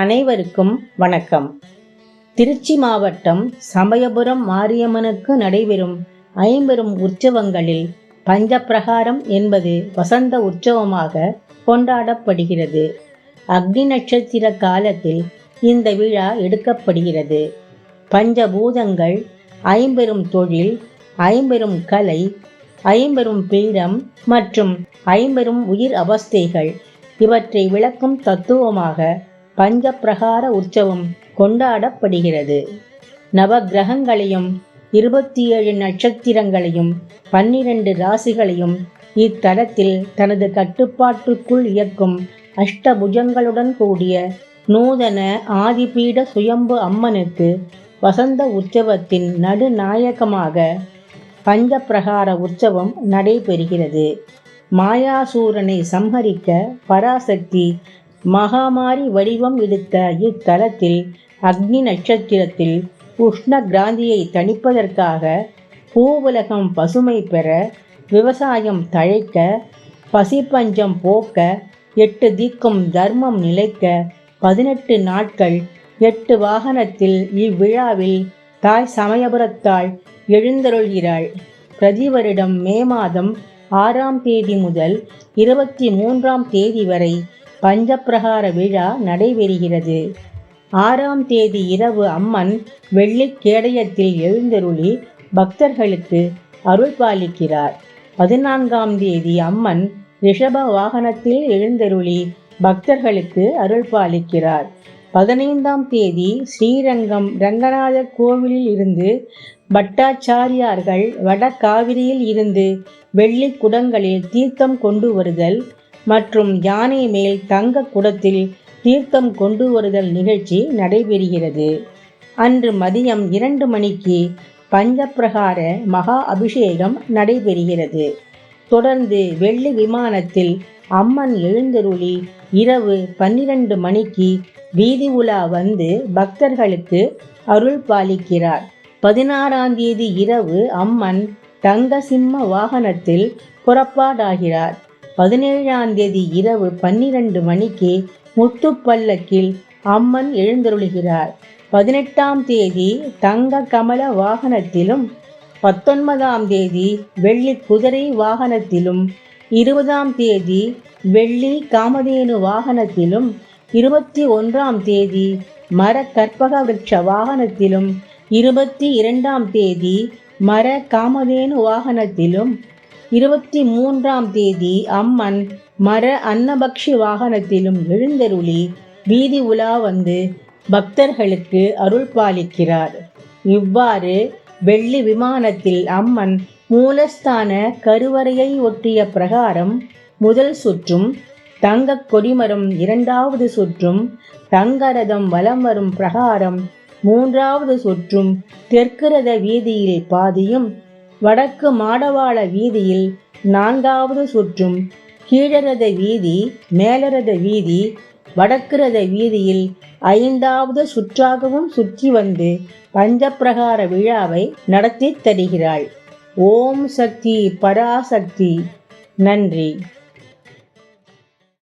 அனைவருக்கும் வணக்கம். திருச்சி மாவட்டம் சமயபுரம் மாரியம்மனுக்கு நடைபெறும் ஐம்பெரும் உற்சவங்களில் பஞ்சப்பிரகாரம் என்பது வசந்த உற்சவமாக கொண்டாடப்படுகிறது. அக்னி நட்சத்திர காலத்தில் இந்த விழா எடுக்கப்படுகிறது. பஞ்சபூதங்கள் ஐம்பெரும் தொழில் ஐம்பெரும் கலை ஐம்பெரும் பீடம் மற்றும் ஐம்பெரும் உயிர் அவஸ்தைகள் இவற்றை விளக்கும் தத்துவமாக பஞ்சப்பிரகார உற்சவம் கொண்டாடப்படுகிறது. நவகிரகங்களையும் இருபத்தி ஏழு நட்சத்திரங்களையும் பன்னிரண்டு ராசிகளையும் இத்தலத்தில் தனது கட்டுப்பாட்டுக்குள் இயக்கும் அஷ்டபுஜங்களுடன் கூடிய நூதன ஆதிபீட சுயம்பு அம்மனுக்கு வசந்த உற்சவத்தின் நடுநாயகமாக பஞ்சப்பிரகார உற்சவம் நடைபெறுகிறது. மாயாசூரனை சம்ஹரிக்க பராசக்தி மகாமாரி வடிவம் எடுத்த இத்தலத்தில் அக்னி நட்சத்திரத்தில் உஷ்ண கிராந்தியை தணிப்பதற்காக பூவுலகம் பசுமை பெற விவசாயம் தழைக்க பசிப்பஞ்சம் போக்க எட்டு தீக்கும் தர்மம் நிலைக்க பதினெட்டு நாட்கள் எட்டு வாகனத்தில் இவ்விழாவில் தாய் சமயபுரத்தாள் எழுந்தருள்கிறாள். பிரதி வருடம் மே மாதம் ஆறாம் தேதி முதல் இருபத்தி மூன்றாம் தேதி வரை பஞ்சப்பிரகார விழா நடைபெறுகிறது. ஆறாம் தேதி இரவு அம்மன் வெள்ளி கேடயத்தில் எழுந்தருளி பக்தர்களுக்கு அருள் பாலிக்கிறார். பதினான்காம் தேதி அம்மன் ரிஷப வாகனத்தில் எழுந்தருளி பக்தர்களுக்கு அருள் பாலிக்கிறார். பதினைந்தாம் தேதி ஸ்ரீரங்கம் ரங்கநாதர் கோவிலில் இருந்து பட்டாச்சாரியார்கள் வட காவிரியில் இருந்து வெள்ளி குடங்களில் தீர்த்தம் கொண்டு வருதல் மற்றும் யானை மேல் தங்க குடத்தில் தீர்த்தம் கொண்டு வருதல் நிகழ்ச்சி நடைபெறுகிறது. அன்று மதியம் இரண்டு மணிக்கு பஞ்சப்பிரகார மகா அபிஷேகம் நடைபெறுகிறது. தொடர்ந்து வெள்ளி விமானத்தில் அம்மன் எழுந்தருளி இரவு பன்னிரண்டு மணிக்கு வீதி உலா வந்து பக்தர்களுக்கு அருள் பாலிக்கிறார். பதினாறாம் தேதி இரவு அம்மன் தங்க சிம்ம வாகனத்தில் புறப்பாடாகிறார். பதினேழாம் தேதி இரவு பன்னிரண்டு மணிக்கு முத்துப்பல்லக்கில் அம்மன் எழுந்தருளுகிறார். பதினெட்டாம் தேதி தங்க கமல வாகனத்திலும் பத்தொன்பதாம் தேதி வெள்ளி குதிரை வாகனத்திலும் இருபதாம் தேதி வெள்ளி காமதேனு வாகனத்திலும் இருபத்தி ஒன்றாம் தேதி மர கற்பக விருட்ச வாகனத்திலும் இருபத்தி இரண்டாம் தேதி மர காமதேனு வாகனத்திலும் இருபத்தி மூன்றாம் தேதி அம்மன் மர அன்னபக்ஷி வாகனத்திலும் எழுந்தருளி வீதி உலா வந்து பக்தர்களுக்கு அருள் பாலிக்கிறார் இவ்வாறு வெள்ளி விமானத்தில் அம்மன் மூலஸ்தான கருவறையை ஒட்டிய பிரகாரம் முதல் சுற்றும் தங்க கொடிமரம் இரண்டாவது சுற்றும் தங்கரதம் வலம் வரும் பிரகாரம் மூன்றாவது சுற்றும் தெற்கு ரத வீதியில் பாதியும் வடக்கு மாடவாள வீதியில் நான்காவது சுற்றும் கீழரத வீதி மேலரத வீதி வடக்கு ரத வீதியில் ஐந்தாவது சுற்றாகவும் சுற்றி வந்து பஞ்சப்பிரகார விழாவை நடத்தி தருகிறாள். ஓம் சக்தி பராசக்தி நன்றி.